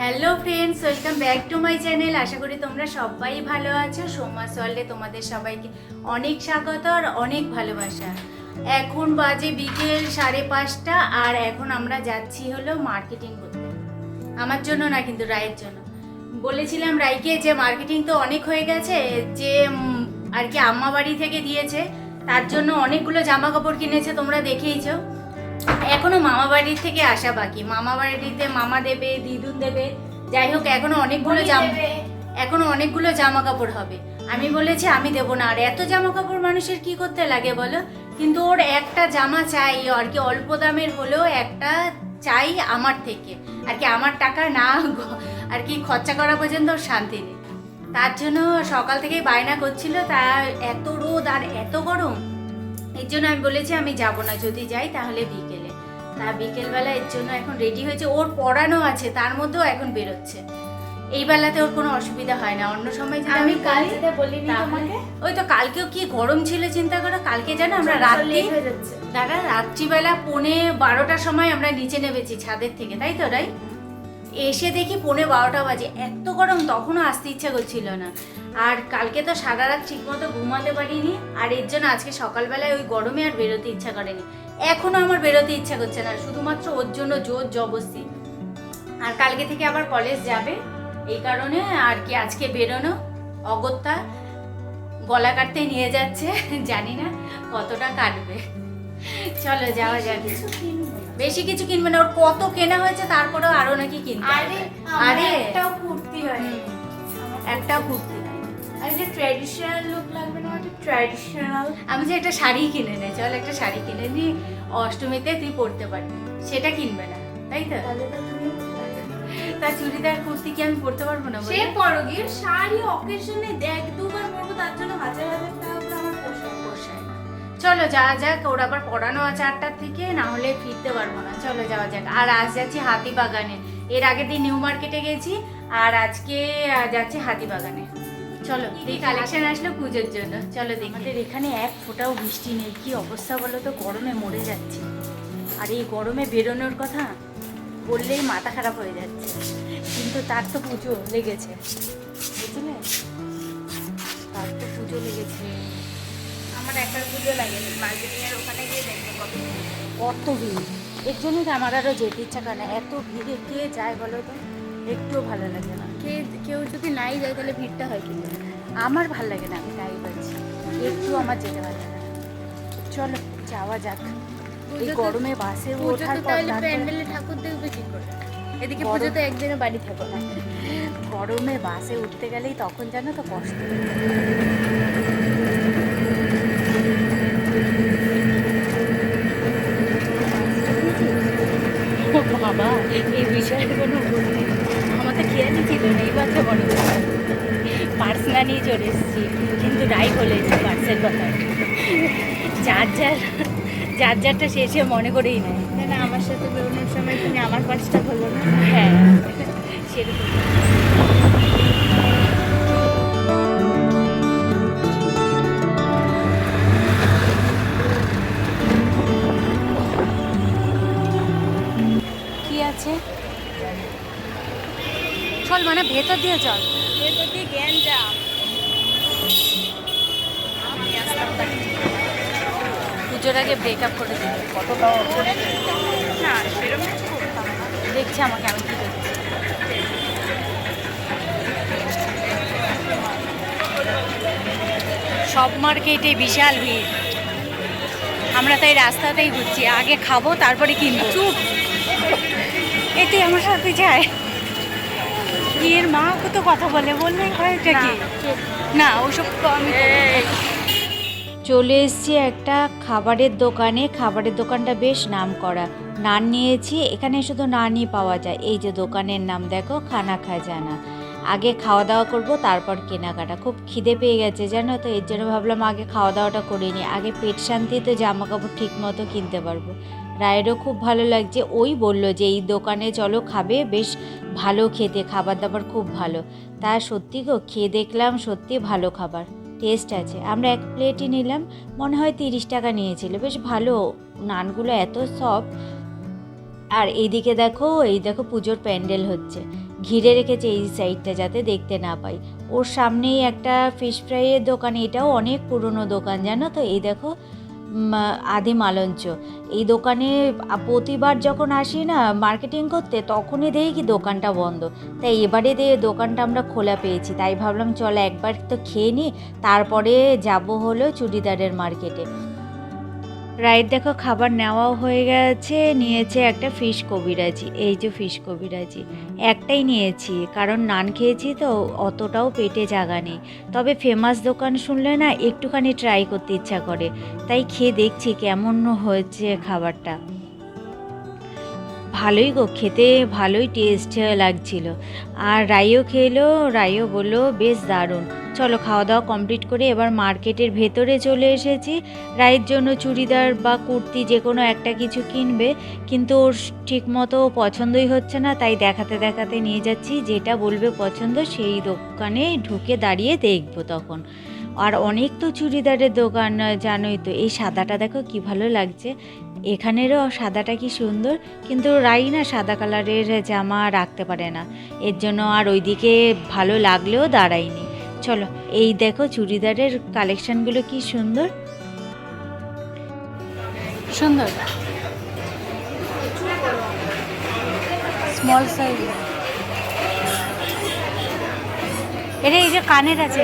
Hello friends welcome back to my channel আশা করি তোমরা সবাই ভালো আছো। সোমা ওয়ার্ল্ডে তোমাদের সবাইকে অনেক স্বাগত আর অনেক ভালোবাসা। এখন বাজে বিকেল সাড়ে পাঁচটা আর এখন আমরা যাচ্ছি হলো মার্কেটিং করতে। আমার জন্য না কিন্তু রায়ের জন্য। বলেছিলাম রাইকে যে মার্কেটিং তো অনেক হয়ে গেছে, যে আর কি আম্মা বাড়ি থেকে দিয়েছে, তার জন্য অনেকগুলো জামা কাপড় কিনেছে, তোমরা দেখেইছো। এখনও মামা বাড়ির থেকে আসা বাকি। মামা বাড়িতে মামা দেবে দিদুন দেবে। যাই হোক এখনও অনেকগুলো জামা এখনও অনেকগুলো জামা কাপড় হবে। আমি বলেছি আমি দেবো না। আর এত জামা কাপড় মানুষের কি করতে লাগে বলো? কিন্তু ওর একটা জামা চাই আর কি অল্প দামের হলেও একটা চাই আমার থেকে। আর কি আমার টাকা না আর কি খরচা করা পর্যন্ত ওর শান্তি নেই। তার জন্য সকাল থেকেই বায়না করছিল তা এত রোদ আর এত গরম। এর জন্য আমি বলেছি আমি যাব না। যদি যাই তাহলে বিকেলে। তা বিকেলবেলা এর জন্য এখন রেডি হয়েছে। ওর পড়ানো আছে তার মধ্যেও এখন বেরোচ্ছে। এই বেলাতে ওর কোনো অসুবিধা হয় না। অন্য সময় যদি আমি কাল যেটা বলিনি তোমাকে? ওই তো কালকেও কি গরম ছিল চিন্তা করো? কালকে জানো আমরা চলো, রাত্রি দাদা রাত্রিবেলা পৌনে বারোটার সময় আমরা নিচে নেমেছি ছাদের থেকে তাই তো রাই? এসে দেখি পৌনে বারোটা বাজে। এত গরম, তখনও আসতে ইচ্ছা করছিল না। আর কালকে তো সারা রাত ঠিক মতো ঘুমাতে পারিনি, আর এর জন্য আজকে সকালবেলায় ওই গরমে আর বেরোতে ইচ্ছা করেনি। এখনও আমার বেরোতে ইচ্ছা করছে না, শুধুমাত্র ওর জন্য জোর জবস্তি আর কালকে থেকে আবার কলেজ যাবে, এই কারণে আর কি আজকে বেরোনো। অগত্যা গলা কাটতে নিয়ে যাচ্ছে, জানি না কতটা কাটবে। চলো যাওয়া না। বেশি কিছু কিনবে না ওর কত কেনা হয়েছে তারপরেও আরও নাকি কিনতে আরে। আরে। একটাও কুর্তি হয়নি। একটা কুর্তি নাই। যে ট্র্যাডিশনাল লুক লাগবে না ট্র্যাডিশনাল আমি যে একটা শাড়ি কিনে নে চল একটা শাড়ি কিনে নি অষ্টমীতে তুই পরতে পারবি সেটা কিনবে না তাই তো? তা চুড়িদার কুর্তি কি আমি পরতে পারব না সে? পরো গিয়ে শাড়ি অকেশনে দেখ দুবার পরবো তার জন্য হাজার হাজার টাকা চলো যাওয়া যাক ওর আবার পড়ানো আছে আটটার থেকে না হলে ফিরতে পারব না। চলো যাওয়া যাক। আর আজ যাচ্ছি হাতিবাগানে এর আগের দিন নিউ মার্কেটে গেছি আর আজকে যাচ্ছি হাতিবাগানে চলো এই কালেকশন আসলো পুজোর জন্য। চলো দেখি। আমাদের এখানে এক ফোঁটাও বৃষ্টি নেই। কি অবস্থা বলো তো? গরমে মরে যাচ্ছে। আর এই গরমে বেরোনোর কথা বললেই মাথা খারাপ হয়ে যাচ্ছে। কিন্তু তার তো পুজো লেগেছে। বুঝলে? তার তো পুজো লেগেছে। একার পুজো লাগেনি মার্কেটিং ওখানে গিয়ে দেখব কত ভিড়। এর জন্যই তো আমার আরও যেতে ইচ্ছা করে না। এত ভিড়ে কে যায় বলো তো? একটুও ভালো লাগে না। কে কেউ যদি নাই যায় তাহলে ভিড়টা হয় কি আমার ভালো লাগে না আমি তাই বলছি। একটু আমার যেতে ভালো লাগে চলো যাওয়া যাক। এই গরমে বাসে ওঠার পর প্যান্ডেলে ঠাকুর দেখবে কি করে? এদিকে বড়- পুজোতে একদিনে বাড়ি থাকো না। গরমে বাসে উঠতে গেলেই তখন জানো তো কষ্ট। এই বাচ্চা পার্স না নিয়ে চলে এসেছি কিন্তু রাই হলে পার্সের কথা। যার যারটা শেষে মনে করেই নেয়। না আমার সাথে বেরোনোর সময় তুমি আমার পার্সটা হলো না। হ্যাঁ সেরকম দিয়ে চল। দিয়ে জ্ঞান পুজোর আগে ব্রেকআপ করে দিবে। দেখছে আমাকে, আমি কি সব মার্কেটে বিশাল ভিড়। আমরা তাই রাস্তাতেই ঘুরছি, আগে খাব, তারপরে কিনবো। চুপ। এতে আমার সাথে যায়। বিয়ের মা কত কথা বলে বললেই হয় এটা কি? না ওসব তো আমি চলে এসেছি একটা খাবারের দোকানে খাবারের দোকানটা বেশ নাম করা নান নিয়েছি এখানে শুধু নানই পাওয়া যায়। এই যে দোকানের নাম দেখো খানা খাজানা। আগে খাওয়া দাওয়া করব তারপর কেনাকাটা। খুব খিদে পেয়ে গেছে জানো তো? এর জন্য ভাবলাম আগে খাওয়া দাওয়াটা করে নিই। আগে পেট শান্তিতে জামা কাপড় ঠিক মতো কিনতে পারব। রায়েরও খুব ভালো লাগছে। ওই বলল যে, এই দোকানে চলো, খাবে? বেশ ভালো খেতে খাবার দাবার খুব ভালো। তা সত্যি গো, খেয়ে দেখলাম সত্যি ভালো খাবার। টেস্ট আছে। আমরা এক প্লেটই নিলাম, মনে হয় তিরিশ টাকা নিয়েছিল। বেশ ভালো, নানগুলো এত সফট। আর এইদিকে দেখো, এই দেখো পুজোর প্যান্ডেল হচ্ছে। ঘিরে রেখেছে এই সাইডটা যাতে দেখতে না পাই। ওর সামনেই একটা ফিশ ফ্রাইয়ের দোকান, এটাও অনেক পুরনো দোকান, জানো তো? এই দেখো উম, আলঞ্চ এই দোকানে প্রতিবার যখন আসি না মার্কেটিং করতে তখনই দেখি কি দোকানটা বন্ধ। তাই এবারে দিয়ে দোকানটা আমরা খোলা পেয়েছি। তাই ভাবলাম চল একবার তো খেয়ে নিই তারপরে যাব হলো চুড়িদারের মার্কেটে রাইট, দেখো খাবার নেওয়াও হয়ে গেছে, নিয়েছে একটা ফিশ কবিরাজি। এই যে ফিশ কবিরাজি, একটাই নিয়েছি, কারণ নান খেয়েছি তো, অতটাও পেটে জাগা নেই। তবে ফেমাস দোকান শুনলে না, একটুখানি ট্রাই করতে ইচ্ছা করে। তাই খেয়ে দেখছি কেমন হয়েছে খাবারটা। ভালোই গো, খেতে ভালোই টেস্ট লাগছিল। আর রাইও খেলো রাইও বলল, বেশ দারুণ। চলো খাওয়া দাওয়া কমপ্লিট করে এবার মার্কেটের ভেতরে চলে এসেছি। রায়ের জন্য চুড়িদার বা কুর্তি যে কোনো একটা কিছু কিনবে, কিন্তু ওর ঠিক মতো পছন্দই হচ্ছে না, তাই দেখাতে দেখাতে নিয়ে যাচ্ছি। যেটা বলবে পছন্দ সেই দোকানে ঢুকে দাঁড়িয়ে দেখব তখন। আর অনেক তো চুড়িদারের দোকান, জানোই তো, এই সাদাটা দেখো কি ভালো লাগছে। এখানেরও সাদাটা কি সুন্দর, কিন্তু রাই না সাদা কালারের জামা রাখতে পারে না। এর জন্য আর ওইদিকে ভালো লাগলেও দাঁড়ায়নি। চলো এই দেখো চুড়িদারের কালেকশনগুলো কি সুন্দর। সুন্দর। স্মল সাইজ এটা এই যে কানের আছে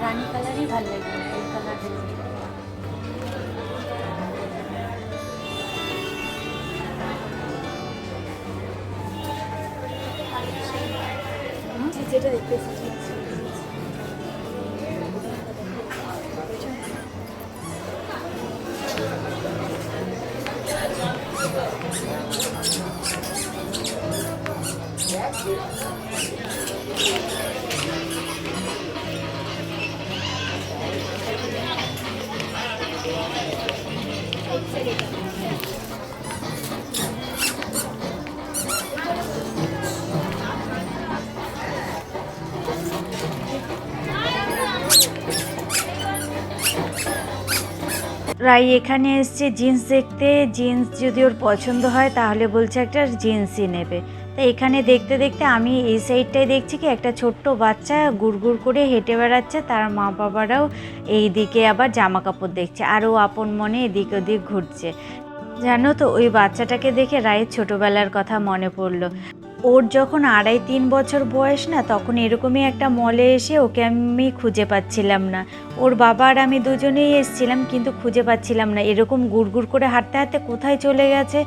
রানী কালারই ভালো লাগে এই কালার যেটা দেখতে রাই, এখানে এসছে জিন্স দেখতে। জিন্স যদি ওর পছন্দ হয়, তাহলে বলছে একটা জিন্সই নেবে। তো এখানে দেখতে দেখতে আমি এই সাইডটায় দেখছি কি, একটা ছোট্ট বাচ্চা গুড়গুড় করে হেঁটে বেড়াচ্ছে। তার মা বাবারাও এই দিকে আবার জামা কাপড় দেখছে, আর ও আপন মনে এদিক ওদিক ঘুরছে। জানো তো, ওই বাচ্চাটাকে দেখে রায়ের ছোটোবেলার কথা মনে পড়ল। ওর যখন আড়াই তিন বছর বয়স না, তখন এরকমই একটা মলে এসে ওকে আমি খুঁজে পাচ্ছিলাম না। ওর বাবা আর আমি দুজনেই এসছিলাম, কিন্তু খুঁজে পাচ্ছিলাম না। এরকম গুড় করে হাঁটতে হাঁটতে কোথায় চলে গেছে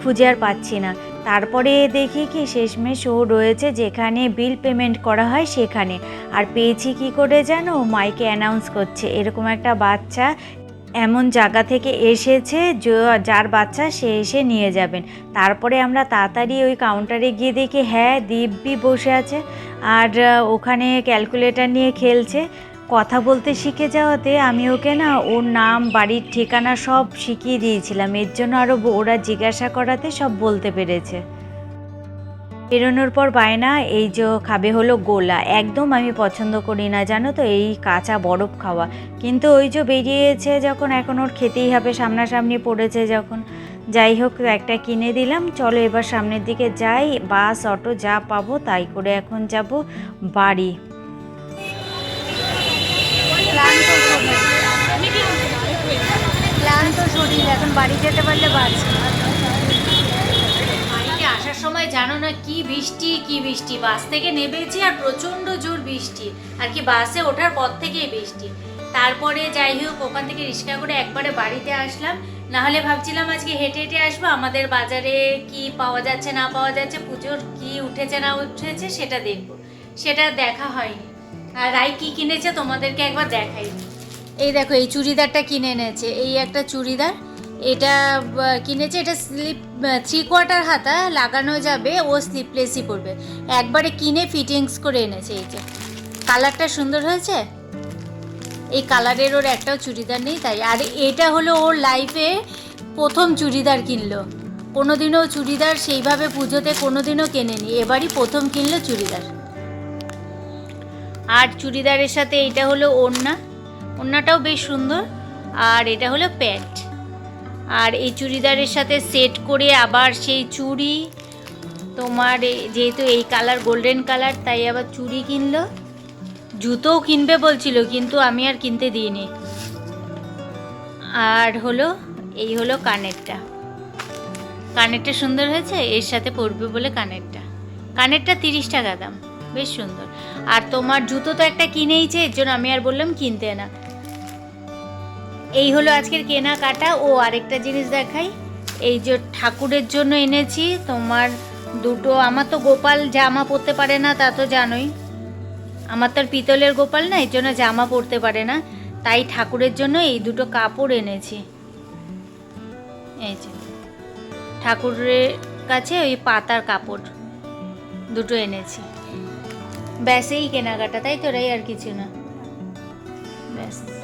খুঁজে আর পাচ্ছি না। তারপরে দেখি কি শেষমেশ ও রয়েছে যেখানে বিল পেমেন্ট করা হয় সেখানে। আর পেয়েছি কি করে জানো? মাইকে অ্যানাউন্স করছে। এরকম একটা বাচ্চা এমন জায়গা থেকে এসেছে যার বাচ্চা সে এসে নিয়ে যাবেন। তারপরে আমরা তাড়াতাড়ি ওই কাউন্টারে গিয়ে দেখি হ্যাঁ দিব্যি বসে আছে। আর ওখানে ক্যালকুলেটর নিয়ে খেলছে। কথা বলতে শিখে যাওয়াতে আমি ওকে না ওর নাম, বাড়ির ঠিকানা সব শিখিয়ে দিয়েছিলাম। এর জন্য আরও ওরা জিজ্ঞাসা করাতে সব বলতে পেরেছে। বেরোনোর পর বায়না, এই যে খাবে হলো গোলা। একদম আমি পছন্দ করি না, জানো তো, এই কাঁচা বরফ খাওয়া। কিন্তু ওই যে বেরিয়েছে যখন, এখন ওর খেতেই হবে, সামনাসামনি পড়েছে যখন। যাই হোক, একটা কিনে দিলাম। চলো এবার সামনের দিকে যাই। বাস, অটো যা পাবো তাই করে এখন যাব বাড়ি। ক্লান্ত শরীর এখন বাড়ি যেতে পারলে বাড়িতে আসার সময় জানো না কি বৃষ্টি কি বৃষ্টি। বাস থেকে নেমেছি আর প্রচণ্ড জোর বৃষ্টি। আর কি বাসে ওঠার পর থেকেই বৃষ্টি। তারপরে যাই হোক, ওখান থেকে রিক্সা করে একবারে বাড়িতে আসলাম। না হলে ভাবছিলাম আজকে হেঁটে হেঁটে আসব। আমাদের বাজারে কি পাওয়া যাচ্ছে, না পাওয়া যাচ্ছে, পুজোর কি উঠেছে, না উঠেছে, সেটা দেখব। সেটা দেখা হয়নি। আর রাই কি কিনেছে, তোমাদেরকে একবার দেখাই এই দেখো, এই চুড়িদারটা কিনে এনেছে। এই একটা চুড়িদার, এটা কিনেছে, এটা স্লিপ থ্রি কোয়ার্টার হাতা, লাগানো যাবে, ও স্লিপলেসই পড়বে একবারে কিনে ফিটিংস করে এনেছে, এই যে। কালারটা সুন্দর হয়েছে? এই কালারের ওর একটাও চুড়িদার নেই, তাই। আর এটা হলো ওর লাইফে প্রথম চুড়িদার কিনলো। কোনোদিনও চুড়িদার সেইভাবে পুজোতে কোনোদিনও কেনেনি। এবারই প্রথম কিনলো চুড়িদার। আর চুড়িদারের সাথে এটা হলো ওড়না। ওড়নাটাও বেশ সুন্দর। আর এটা হলো প্যান্ট আর এই চুড়িদারের সাথে সেট করে আবার সেই চুড়ি, তোমার যেহেতু এই কালার গোল্ডেন কালার তাই আবার চুড়ি কিনলো। জুতোও কিনবে বলছিল, কিন্তু আমি আর কিনতে দিইনি। আর হলো, এই হলো কানেরটা। কানেরটা সুন্দর হয়েছে, এর সাথে পরবে বলে কানেরটা। কানেরটা তিরিশ টাকা দাম, বেশ সুন্দর। আর তোমার জুতো তো একটা কিনেইছে, এর জন্য আমি আর বললাম কিনতে না। এই হলো আজকের কেনাকাটা, ও আরেকটা জিনিস দেখাই। এই যে ঠাকুরের জন্য এনেছি, তোমার দুটো, আমার তো গোপাল জামা পরতে পারে না, তা তো জানোই। আমার তো পিতলের গোপাল না, এর জন্য জামা পরতে পারে না। তাই ঠাকুরের জন্য এই দুটো কাপড় এনেছি। এই যে, ঠাকুরের কাছে ওই পাতার কাপড় দুটো এনেছি। ব্যাস এই কেনাকাটা, তাই তো রাই আর কিছু না।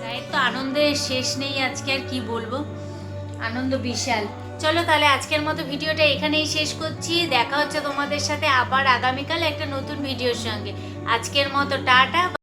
রায়ের তো আনন্দের শেষ নেই আজকে, আর কি বলব? আনন্দ বিশাল। চলো তাহলে আজকের মতো ভিডিওটা এখানেই শেষ করছি। দেখা হচ্ছে তোমাদের সাথে আবার আগামীকাল একটা নতুন ভিডিওর সঙ্গে। আজকের মতো টাটা।